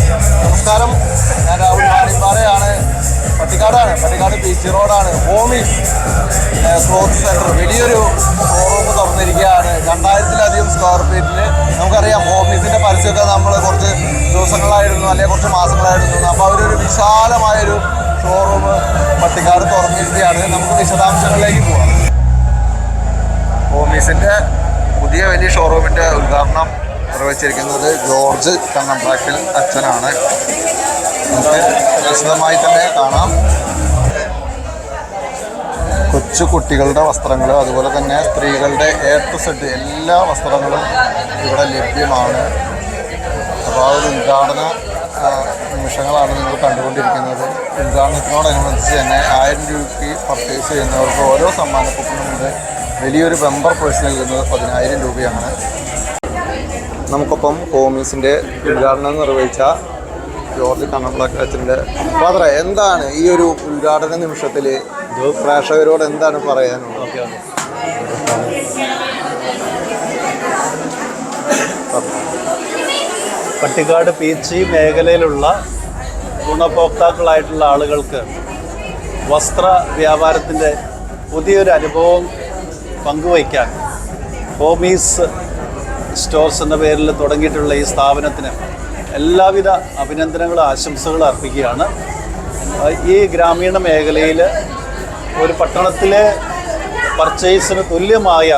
നമസ്കാരം. ഞാൻ രാഹുൽ മാണിപ്പാറയാണ്. പട്ടിക്കാടാണ്. പട്ടിക്കാട് ബീച്ച് റോഡാണ് ഹോമി ക്ലോത്ത് സെന്റർ വലിയൊരു ഷോറൂം തുറന്നിരിക്കുകയാണ്. രണ്ടായിരത്തിലധികം സ്ക്വയർ ഫീറ്റിൽ നമുക്കറിയാം ഹോമീസിന്റെ പരസ്യമൊക്കെ നമ്മൾ കുറച്ച് ദിവസങ്ങളായിരുന്നു അല്ലെങ്കിൽ കുറച്ച് മാസങ്ങളായിരുന്നു. അപ്പോൾ അവരൊരു വിശാലമായൊരു ഷോറൂം പട്ടിക്കാട് തുറന്നിരിക്കുകയാണ്. നമുക്ക് വിശദാംശങ്ങളിലേക്ക് പോകാം ഹോമീസിന്റെ പുതിയ വലിയ ഷോറൂമിന്റെ ഉദ്ഘാടനം നിർവഹിച്ചിരിക്കുന്നത് ജോർജ് കണ്ണമ്പ്രാക്കിൽ അച്ഛനാണ്. നമുക്ക് വിശദമായി തന്നെ കാണാം. കൊച്ചു കുട്ടികളുടെ വസ്ത്രങ്ങൾ അതുപോലെ തന്നെ സ്ത്രീകളുടെ എ ടു സെഡ് എല്ലാ വസ്ത്രങ്ങളും ഇവിടെ ലഭ്യമാണ്. അപ്പോൾ ആ ഒരു ഉദ്ഘാടന നിമിഷങ്ങളാണ് നിങ്ങൾ കണ്ടുകൊണ്ടിരിക്കുന്നത്. ഉദ്ഘാടനത്തിനോടനുബന്ധിച്ച് തന്നെ ആയിരം രൂപയ്ക്ക് പർച്ചേസ് ചെയ്യുന്നവർക്ക് ഓരോ സമ്മാന കൂപ്പണുമുണ്ട് വലിയൊരു ബെമ്പർ പേഴ്സ് നൽകുന്നത് പതിനായിരം രൂപയാണ്. നമുക്കൊപ്പം ഹോമീസിന്റെ ഉദ്ഘാടനം നിർവഹിച്ച ജോർജ് കണ്ണമ്പ്ളക്കച്ചന്റെ ഫാദർ എന്താണ് ഈ ഒരു ഉദ്ഘാടന നിമിഷത്തിൽ പ്രേക്ഷകരോട് എന്താണ് പറയാനുള്ളത്? പട്ടിക്കാട് പീച്ചി മേഖലയിലുള്ള ഗുണഭോക്താക്കളായിട്ടുള്ള ആളുകൾക്ക് വസ്ത്ര വ്യാപാരത്തിന്റെ പുതിയൊരു അനുഭവം പങ്കുവയ്ക്കാൻ ഹോമീസ് സ്റ്റോർസ് എന്ന പേരിൽ തുടങ്ങിയിട്ടുള്ള ഈ സ്ഥാപനത്തിന് എല്ലാവിധ അഭിനന്ദനങ്ങളും ആശംസകളും അർപ്പിക്കുകയാണ്. ഈ ഗ്രാമീണ മേഖലയിൽ ഒരു പട്ടണത്തിലെ പർച്ചേസിന് തുല്യമായ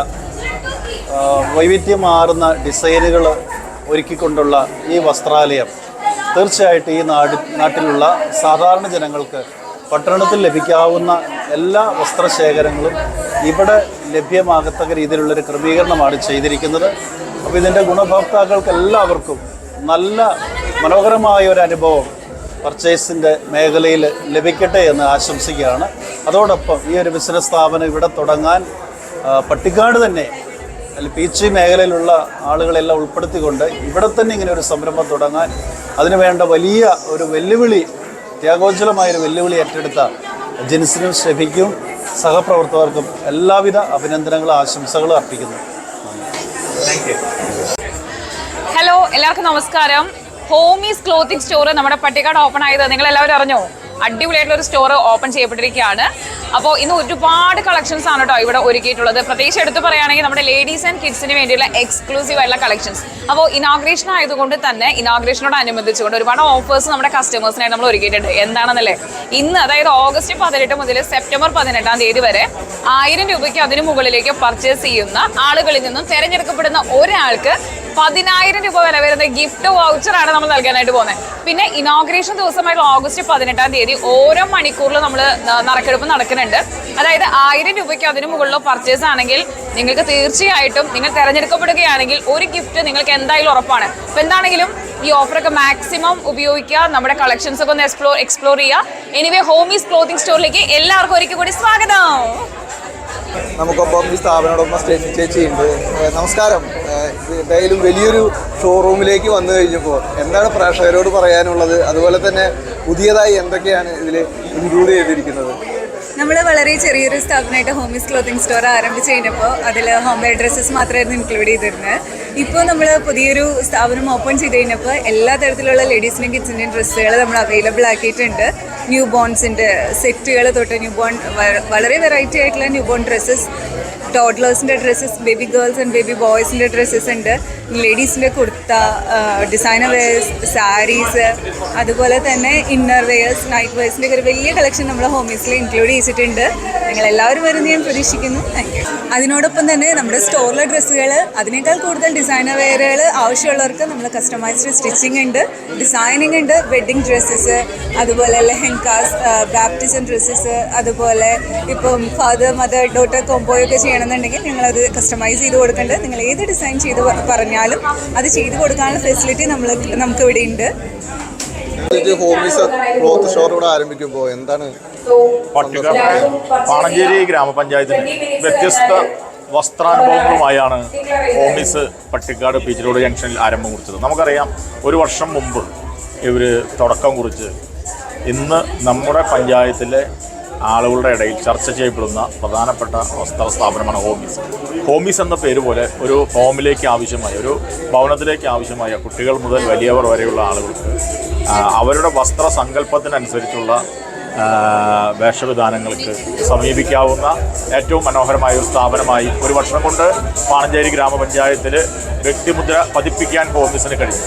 വൈവിധ്യമാറുന്ന ഡിസൈനുകൾ ഒരുക്കിക്കൊണ്ടുള്ള ഈ വസ്ത്രാലയം തീർച്ചയായിട്ടും ഈ നാട് നാട്ടിലുള്ള സാധാരണ ജനങ്ങൾക്ക് പട്ടണത്തിൽ ലഭിക്കാവുന്ന എല്ലാ വസ്ത്രശേഖരങ്ങളും ഇവിടെ ലഭ്യമാകത്തക്ക രീതിയിലുള്ളൊരു ക്രമീകരണമാണ് ചെയ്തിരിക്കുന്നത്. അപ്പോൾ ഇതിന്റെ ഗുണഭോക്താക്കൾക്ക് എല്ലാവർക്കും നല്ല മനോഹരമായ ഒരു അനുഭവം പർച്ചേസിന്റെ മേഖലയിൽ ലഭിക്കട്ടെ എന്ന് ആശംസിക്കുകയാണ്. അതോടൊപ്പം ഈ ഒരു ബിസിനസ് സ്ഥാപനം ഇവിടെ തുടങ്ങാൻ പട്ടിക്കാട് തന്നെ അല്ല പീച്ചി മേഖലയിലുള്ള ആളുകളെല്ലാം ഉൾപ്പെടുത്തിക്കൊണ്ട് ഇവിടെ തന്നെ ഇങ്ങനെ ഒരു സംരംഭം തുടങ്ങാൻ അതിന് വേണ്ട വലിയ ഒരു വെല്ലുവിളി ത്യാഗോജ്വലമായൊരു വെല്ലുവിളി ഏറ്റെടുത്ത ജിൻസിനും ഷെഫിക്കും സഹപ്രവർത്തകർക്കും എല്ലാവിധ അഭിനന്ദനങ്ങളും ആശംസകളും അർപ്പിക്കുന്നു. ഹലോ എല്ലാവർക്കും നമസ്കാരം. ഹോമീസ് ക്ലോത്തിങ് സ്റ്റോർ നമ്മുടെ പട്ടിക്കാട് ഓപ്പൺ ആയത്. നിങ്ങൾ എല്ലാവരും അറിഞ്ഞോ? അടിപൊളിയായിട്ടുള്ള ഒരു സ്റ്റോർ ഓപ്പൺ ചെയ്യപ്പെട്ടിരിക്കുകയാണ്. അപ്പോൾ ഇന്ന് ഒരുപാട് കളക്ഷൻസ് ആണ് കേട്ടോ ഇവിടെ ഒരുക്കിയിട്ടുള്ളത്. പ്രത്യേകിച്ച് എടുത്തു പറയുകയാണെങ്കിൽ നമ്മുടെ ലേഡീസ് ആൻഡ് കിഡ്സിന് വേണ്ടിയുള്ള എക്സ്ക്ലൂസീവ് ആയിട്ടുള്ള കളക്ഷൻസ് അപ്പോൾ ഇനോഗ്രേഷൻ ആയതുകൊണ്ട് തന്നെ ഇനാഗ്രേഷനോടനുബന്ധിച്ചുകൊണ്ട് ഒരുപാട് ഓഫേഴ്സ് നമ്മുടെ കസ്റ്റമേഴ്സിനായി നമ്മൾ ഒരുക്കിയിട്ടുണ്ട്. എന്താണെന്നല്ലേ? ഇന്ന് അതായത് ഓഗസ്റ്റ് പതിനെട്ട് മുതൽ സെപ്റ്റംബർ പതിനെട്ടാം തീയതി വരെ ആയിരം രൂപയ്ക്ക് അതിനു മുകളിലേക്ക് പർച്ചേസ് ചെയ്യുന്ന ആളുകളിൽ നിന്നും തിരഞ്ഞെടുക്കപ്പെടുന്ന ഒരാൾക്ക് പതിനായിരം രൂപ വില വരുന്ന ഗിഫ്റ്റ് വൗച്ചറാണ് നമ്മൾ നൽകാനായിട്ട് പോകുന്നത് പിന്നെ ഇനോഗ്രേഷൻ ദിവസമായിട്ടുള്ള ഓഗസ്റ്റ് പതിനെട്ടാം തീയതി ഓരോ മണിക്കൂറിലും നമ്മൾ നറുക്കെടുപ്പ് നടക്കുന്നുണ്ട്. അതായത് ആയിരം രൂപയ്ക്ക് അതിന് മുകളിലോ പർച്ചേസ് ആണെങ്കിൽ നിങ്ങൾക്ക് തീർച്ചയായിട്ടും നിങ്ങൾ തിരഞ്ഞെടുക്കപ്പെടുകയാണെങ്കിൽ ഒരു ഗിഫ്റ്റ് നിങ്ങൾക്ക് എന്തായാലും ഉറപ്പാണ്. അപ്പൊ എന്താണെങ്കിലും ഈ ഓഫറൊക്കെ മാക്സിമം ഉപയോഗിക്കുക നമ്മുടെ കളക്ഷൻസ് ഒക്കെ ഒന്ന് എക്സ്പ്ലോർ എക്സ്പ്ലോർ ചെയ്യുക. എനിവേ ഹോമീസ് ക്ലോത്തിങ് സ്റ്റോറിലേക്ക് എല്ലാവർക്കും ഒരിക്കൽ കൂടി സ്വാഗതം. നമുക്കൊപ്പം ഈ സ്ഥാപനത്തോടൊപ്പം സ്റ്റേഷൻ ചേച്ചിയുണ്ട് നമസ്കാരം. എന്തായാലും വലിയൊരു ഷോറൂമിലേക്ക് വന്നു കഴിഞ്ഞപ്പോൾ എന്താണ് പ്രേക്ഷകരോട് പറയാനുള്ളത്? അതുപോലെ തന്നെ പുതിയതായി എന്തൊക്കെയാണ് ഇതിൽ ഇൻക്ലൂഡ് ചെയ്തിരിക്കുന്നത്? നമ്മൾ വളരെ ചെറിയൊരു സ്ഥാപനമായിട്ട് ഹോമീസ് ക്ലോത്തിങ് സ്റ്റോർ ആരംഭിച്ച് കഴിഞ്ഞപ്പോൾ അതിൽ ഹോം വെയർ ഡ്രസ്സസ് മാത്രമായിരുന്നു ഇൻക്ലൂഡ് ചെയ്തിരുന്നത്. ഇപ്പോൾ നമ്മൾ പുതിയൊരു സ്ഥാപനം ഓപ്പൺ ചെയ്ത് കഴിഞ്ഞപ്പോൾ എല്ലാ തരത്തിലുള്ള ലേഡീസിന്റെയും കിച്ചന്റെയും ഡ്രസ്സുകൾ നമ്മൾ അവൈലബിൾ ആക്കിയിട്ടുണ്ട്. ന്യൂ ബോൺസിന്റെ സെറ്റുകൾ തൊട്ട് ന്യൂ ബോൺ വളരെ വെറൈറ്റി ആയിട്ടുള്ള new born dresses ടോഡ്ലേഴ്സിന്റെ dresses baby girls and baby ബോയ്സിന്റെ dresses ഉണ്ട്. ലേഡീസിന്റെ കുർത്ത ഡിസൈനർ വെയർസ് സാരീസ് അതുപോലെ തന്നെ ഇന്നർ വെയർസ് നൈറ്റ് വെയർസിന്റെ ഒരു വലിയ കളക്ഷൻ നമ്മൾ ഹോമീസിൽ ഇൻക്ലൂഡ് ചെയ്തിട്ടുണ്ട്. നിങ്ങൾ എല്ലാവരും വരുന്ന ഞാൻ പ്രതീക്ഷിക്കുന്നു. അതിനോടൊപ്പം തന്നെ നമ്മുടെ സ്റ്റോറിലെ ഡ്രസ്സുകൾ അതിനേക്കാൾ കൂടുതൽ ഡിസൈനർ വെയറുകൾ ആവശ്യമുള്ളവർക്ക് നമ്മൾ കസ്റ്റമൈസ്ഡ് സ്റ്റിച്ചിങ് ഉണ്ട് ഡിസൈനിങ് ഉണ്ട് വെഡ്ഡിങ് ഡ്രസ്സസ് അതുപോലെ ലെഹങ്കാസ് ബാപ്റ്റിസം ഡ്രസ്സസ് അതുപോലെ ഇപ്പം ഫാദർ മദർ ഡോട്ടർ കോംബോയൊക്കെ ചെയ്യണമെന്നുണ്ടെങ്കിൽ ഞങ്ങളത് കസ്റ്റമൈസ് ചെയ്ത് കൊടുക്കേണ്ടത് നിങ്ങൾ ഏത് ഡിസൈൻ ചെയ്ത് പറഞ്ഞാലും അത് ചെയ്ത് കൊടുക്കാനുള്ള ഫെസിലിറ്റി നമ്മൾ നമുക്ക് ഇവിടെ ഉണ്ട്. ക്ലോത്ത് ഇവിടെ ആരംഭിക്കുമ്പോൾ എന്താണ് പാണഞ്ചേരി ഗ്രാമപഞ്ചായത്തിന് വ്യത്യസ്ത വസ്ത്രാനുഭവങ്ങളുമായാണ് ഹോമീസ് പട്ടിക്കാട് ബീച്ച് റോഡ് ജംഗ്ഷനിൽ ആരംഭം കുറിച്ചത്. നമുക്കറിയാം ഒരു വർഷം മുമ്പ് ഇവർ തുടക്കം കുറിച്ച് ഇന്ന് നമ്മുടെ പഞ്ചായത്തിലെ ആളുകളുടെ ഇടയിൽ ചർച്ച ചെയ്യപ്പെടുന്ന പ്രധാനപ്പെട്ട വസ്ത്ര സ്ഥാപനമാണ് ഹോമീസ്. ഹോമീസ് എന്ന പേര് പോലെ ഒരു ഹോമിലേക്ക് ആവശ്യമായ ഒരു ഭവനത്തിലേക്ക് ആവശ്യമായ കുട്ടികൾ മുതൽ വലിയവർ വരെയുള്ള ആളുകൾക്ക് അവരുടെ വസ്ത്ര സങ്കല്പത്തിനനുസരിച്ചുള്ള വേഷവിധാനങ്ങൾക്ക് സമീപിക്കാവുന്ന ഏറ്റവും മനോഹരമായ ഒരു സ്ഥാപനമായി ഒരു വർഷം കൊണ്ട് പാണഞ്ചേരി ഗ്രാമപഞ്ചായത്തിൽ വ്യക്തിമുദ്ര പതിപ്പിക്കാൻ ഹോമിസിന് കഴിഞ്ഞു.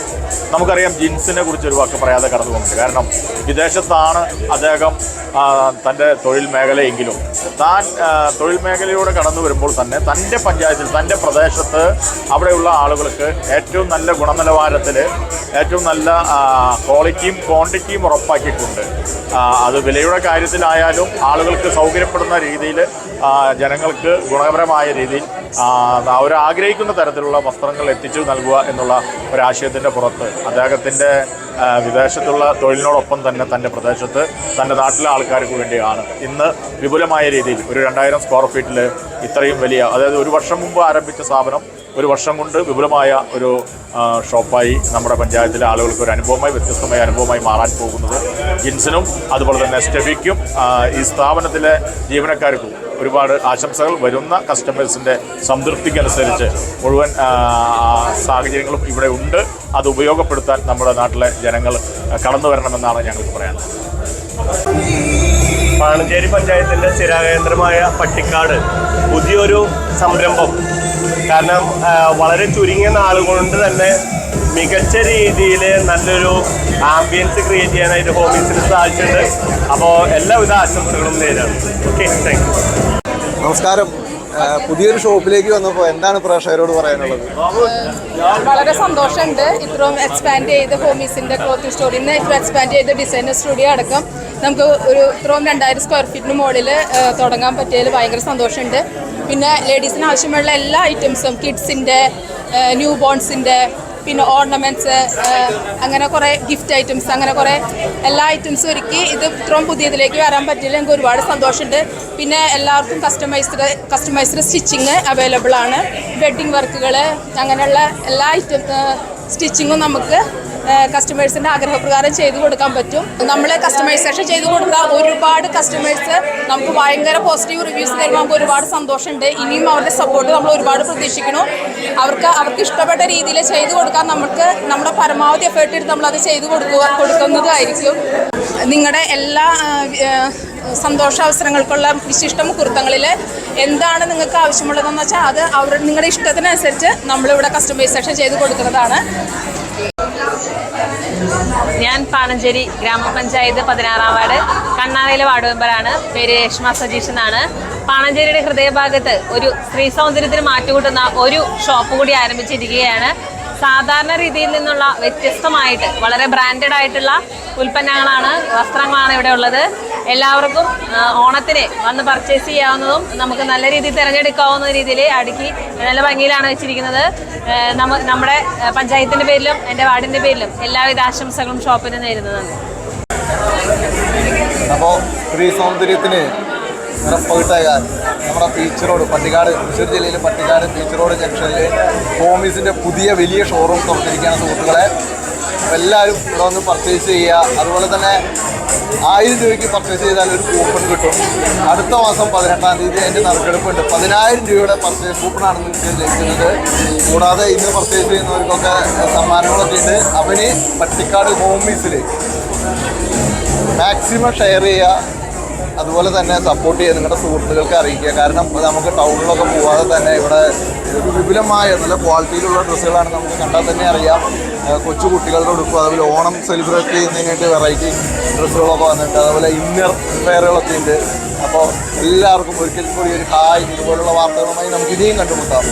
നമുക്കറിയാം ജിൻസിനെ കുറിച്ച് ഒരു വാക്ക് പറയാതെ കടന്നു പോകുന്നുണ്ട് കാരണം വിദേശത്താണ് അദ്ദേഹം തന്റെ തൊഴിൽ മേഖലയെങ്കിലും താൻ തൊഴിൽ മേഖലയിലൂടെ കടന്നു വരുമ്പോൾ തന്നെ തന്റെ പഞ്ചായത്തിൽ തന്റെ പ്രദേശത്ത് അവിടെയുള്ള ആളുകൾക്ക് ഏറ്റവും നല്ല ഗുണനിലവാരത്തിൽ ഏറ്റവും നല്ല ക്വാളിറ്റിയും ക്വാണ്ടിറ്റിയും ഉറപ്പാക്കിയിട്ടുണ്ട്. അത് അത് വിലയുടെ കാര്യത്തിലായാലും ആളുകൾക്ക് സൗകര്യപ്പെടുന്ന രീതിയിൽ ജനങ്ങൾക്ക് ഗുണപരമായ രീതിയിൽ അവർ ആഗ്രഹിക്കുന്ന തരത്തിലുള്ള വസ്ത്രങ്ങൾ എത്തിച്ചു നൽകുക എന്നുള്ള ഒരാശയത്തിന്റെ പുറത്ത് അദ്ദേഹത്തിന്റെ വിദേശത്തുള്ള തൊഴിലിനോടൊപ്പം തന്നെ തന്റെ പ്രദേശത്ത് തന്റെ നാട്ടിലെ ആൾക്കാർക്ക് വേണ്ടിയാണ്. ഇന്ന് വിപുലമായ രീതിയിൽ ഒരു രണ്ടായിരം സ്ക്വയർ ഫീറ്റിൽ ഇത്രയും വലിയ അതായത് ഒരു വർഷം മുമ്പ് ആരംഭിച്ച സ്ഥാപനം ഒരു വർഷം കൊണ്ട് വിപുലമായ ഒരു ഷോപ്പായി നമ്മുടെ പഞ്ചായത്തിലെ ആളുകൾക്ക് ഒരു അനുഭവമായി വ്യത്യസ്തമായ അനുഭവമായി മാറാൻ പോകുന്നത് ജിൻസിനും അതുപോലെ തന്നെ സ്റ്റെഫിക്കും ഈ സ്ഥാപനത്തിലെ ജീവനക്കാർക്കും ഒരുപാട് ആശംസകൾ വരുന്ന കസ്റ്റമേഴ്സിന്റെ സംതൃപ്തിക്കനുസരിച്ച് മുഴുവൻ സാഹചര്യങ്ങളും ഇവിടെ ഉണ്ട്. അത് ഉപയോഗപ്പെടുത്താൻ നമ്മുടെ നാട്ടിലെ ജനങ്ങൾ കടന്നു വരണമെന്നാണ് ഞങ്ങൾക്ക് പറയാനുള്ളത്. പാണഞ്ചേരി പഞ്ചായത്തിന്റെ സ്ഥിരാകേന്ദ്രമായ പട്ടിക്കാട് പുതിയൊരു സംരംഭം കാരണം വളരെ ചുരുങ്ങിയ നാളുകൊണ്ട് തന്നെ മികച്ച രീതിയിൽ നല്ലൊരു ആംബിയൻസ് ക്രിയേറ്റ് ചെയ്യാനായിട്ട് ഹോമീസിന് സാധിച്ചിട്ടുണ്ട്. അപ്പോൾ എല്ലാവിധ ആശംസകളും നേരാണ്. ഓക്കെ താങ്ക് നമസ്കാരം. പുതിയൊരു ഷോപ്പിലേക്ക് വന്നപ്പോൾ എന്താണ് പ്രേക്ഷകരോട് പറയാനുള്ളത്? വളരെ സന്തോഷമുണ്ട്. ഇത്രയും എക്സ്പാൻഡ് ചെയ്ത് ഹോമീസിന്റെ ക്ലോത്തിങ് സ്റ്റോറിൽ നിന്ന് ഇത്രയും എക്സ്പാൻഡ് ചെയ്ത് ഡിസൈനർ സ്റ്റുഡിയോ അടക്കം നമുക്ക് ഒരു ഇത്രയും രണ്ടായിരം സ്ക്വയർ ഫീറ്റിന് മുകളിൽ തുടങ്ങാൻ പറ്റിയതിൽ ഭയങ്കര സന്തോഷമുണ്ട്. പിന്നെ ലേഡീസിന് ആവശ്യമുള്ള എല്ലാ ഐറ്റംസും കിഡ്സിന്റെ ന്യൂ ബോൺസിന്റെ പിന്നെ ഓർണമെന്റ്സ് അങ്ങനെ കുറേ ഗിഫ്റ്റ് ഐറ്റംസ് അങ്ങനെ കുറേ എല്ലാ ഐറ്റംസും ഒരുക്കി ഇത് ഇത്രയും പുതിയതിലേക്ക് വരാൻ പറ്റില്ല എനിക്ക് ഒരുപാട് സന്തോഷമുണ്ട്. പിന്നെ എല്ലാവർക്കും കസ്റ്റമൈസ്ഡ് കസ്റ്റമൈസ്ഡ് സ്റ്റിച്ചിങ് അവൈലബിൾ ആണ്. വെഡ്ഡിങ് വർക്കുകൾ അങ്ങനെയുള്ള എല്ലാ ഐറ്റം സ്റ്റിച്ചിങ്ങും നമുക്ക് കസ്റ്റമേഴ്സിന്റെ ആഗ്രഹപ്രകാരം ചെയ്തു കൊടുക്കാൻ പറ്റും. നമ്മൾ കസ്റ്റമൈസേഷൻ ചെയ്തു കൊടുത്താൽ ഒരുപാട് കസ്റ്റമേഴ്സ് നമുക്ക് ഭയങ്കര പോസിറ്റീവ് റിവ്യൂസ് തരുമ്പോൾ നമുക്ക് ഒരുപാട് സന്തോഷമുണ്ട്. ഇനിയും അവരുടെ സപ്പോർട്ട് നമ്മൾ ഒരുപാട് പ്രതീക്ഷിക്കണം അവർക്ക് അവർക്ക് ഇഷ്ടപ്പെട്ട രീതിയിൽ ചെയ്തു കൊടുക്കാൻ നമുക്ക് നമ്മുടെ പരമാവധി എഫേർട്ട് എടുത്ത് നമ്മളത് ചെയ്തു കൊടുക്കുക കൊടുക്കുന്നതായിരിക്കും. നിങ്ങളുടെ എല്ലാ സന്തോഷ സന്തോഷാവസരങ്ങൾക്കുള്ള വിശിഷ്ട മുഹൂർത്തങ്ങളിൽ എന്താണ് നിങ്ങൾക്ക് ആവശ്യമുള്ളതെന്ന് വെച്ചാൽ അത് അവരുടെ നിങ്ങളുടെ ഇഷ്ടത്തിനനുസരിച്ച് നമ്മളിവിടെ കസ്റ്റമൈസേഷൻ ചെയ്ത് കൊടുക്കുന്നതാണ്. ഞാൻ പാണഞ്ചേരി ഗ്രാമപഞ്ചായത്ത് പതിനാറാം വാർഡ് കണ്ണാറയിലെ വാർഡ് മെമ്പറാണ്. പേര് രേഷ്മ സജീഷ് എന്നാണ്. പാണഞ്ചേരിയുടെ ഹൃദയഭാഗത്ത് ഒരു സ്ത്രീ സൗന്ദര്യത്തിന് മാറ്റുകൂട്ടുന്ന ഒരു ഷോപ്പ് കൂടി ആരംഭിച്ചിരിക്കുകയാണ്. സാധാരണ രീതിയിൽ നിന്നുള്ള വ്യത്യസ്തമായിട്ട് വളരെ ബ്രാൻഡഡ് ആയിട്ടുള്ള ഉൽപ്പന്നങ്ങളാണ് വസ്ത്രങ്ങളാണ് ഇവിടെ ഉള്ളത്. എല്ലാവർക്കും ഓണത്തിന് വന്ന് പർച്ചേസ് ചെയ്യാവുന്നതും നമുക്ക് നല്ല രീതിയിൽ തിരഞ്ഞെടുക്കാവുന്ന രീതിയിൽ അടുക്കി നല്ല ഭംഗിയിലാണ് വെച്ചിരിക്കുന്നത്. നമ്മുടെ പഞ്ചായത്തിന്റെ പേരിലും എന്റെ വാർഡിന്റെ പേരിലും എല്ലാവിധ ആശംസകളും ഷോപ്പിന് നേരുന്നതാണ്. അപ്പോൾ സ്ത്രീ സൗന്ദര്യത്തിന് നിറപ്പകിട്ടാകാൻ നമ്മുടെ ബീച്ച് റോഡ് പട്ടിക്കാട് തൃശ്ശൂർ ജില്ലയിലെ പട്ടിക്കാട് ബീച്ച് റോഡ് ജംഗ്ഷനിൽ ഹോമീസിന്റെ പുതിയ വലിയ ഷോറൂം തുറന്നിരിക്കുകയാണ് സുഹൃത്തുക്കളെ. എല്ലാവരും ഇവിടെ വന്ന് പർച്ചേസ് ചെയ്യുക. അതുപോലെ തന്നെ ആയിരം രൂപയ്ക്ക് പർച്ചേസ് ചെയ്താൽ ഒരു കൂപ്പൺ കിട്ടും. അടുത്ത മാസം പതിനെട്ടാം തീയതി അതിന്റെ നറുക്കെടുപ്പുണ്ട്. പതിനായിരം രൂപയുടെ പർച്ചേസ് കൂപ്പണാണ് നിങ്ങൾക്ക് ലഭിക്കുന്നത്. കൂടാതെ ഇന്ന് പർച്ചേസ് ചെയ്യുന്നവർക്കൊക്കെ സമ്മാനങ്ങളൊക്കെ ഉണ്ട്. അവന് പട്ടിക്കാട് ഹോമീസിൽ മാക്സിമം ഷെയർ ചെയ്യുക. അതുപോലെ തന്നെ സപ്പോർട്ട് ചെയ്യുക നിങ്ങളുടെ സുഹൃത്തുക്കൾക്ക് അറിയിക്കുക. കാരണം നമുക്ക് ടൗണിലൊക്കെ പോവാതെ തന്നെ ഇവിടെ ഒരു വിപുലമായ നല്ല ക്വാളിറ്റിയിലുള്ള ഡ്രസ്സുകളാണ് നമുക്ക് കണ്ടാൽ തന്നെ അറിയാം. കൊച്ചു കുട്ടികളുടെ ഉടുപ്പ് അതുപോലെ ഓണം സെലിബ്രേറ്റ് ചെയ്യുന്നതിനായിട്ട് വെറൈറ്റി ഡ്രസ്സുകളൊക്കെ വന്നിട്ടുണ്ട്. അതുപോലെ ഇന്നർ വെയറുകളൊക്കെ ഉണ്ട്. അപ്പോൾ എല്ലാവർക്കും ഒരിക്കൽ കൂടി ഒരു ഹായ് ഇതുപോലുള്ള വാർത്തകളുമായി നമുക്ക് ഇനിയും കണ്ടുമുട്ടാം.